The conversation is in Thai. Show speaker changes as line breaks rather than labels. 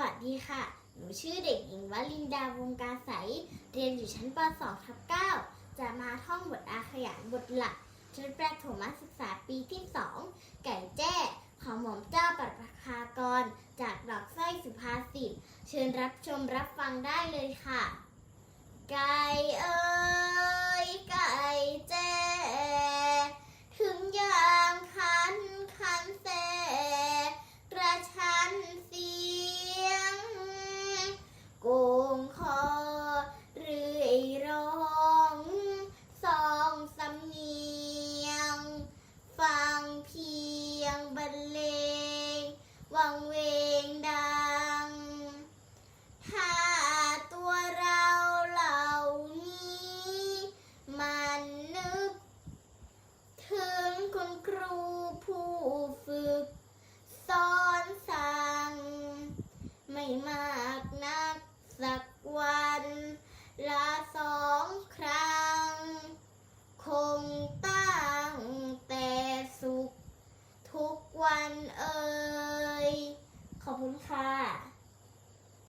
วัสดีค่ะ หนูชื่อเด็กหญิงวลินดาวงการใส เรียนอยู่ชั้นป .2 ทับ9จะมาท่องบทอาขยานบทหลักชั้นประถมศึกษาปีที่ 2 ไก่แจ้ของหม่อมเจ้าปัตภากร จากดอกสร้อยสุภาษิตเชิญรับชมรับฟังได้เลยค่ะ ไก่เอ้ย คุณครูผู้ฝึก สอนสั่ง ไม่มากนักสักวัน ละสองครั้ง คงตั้งแต่สุข ทุกวันเอ่ยขอบคุณค่ะ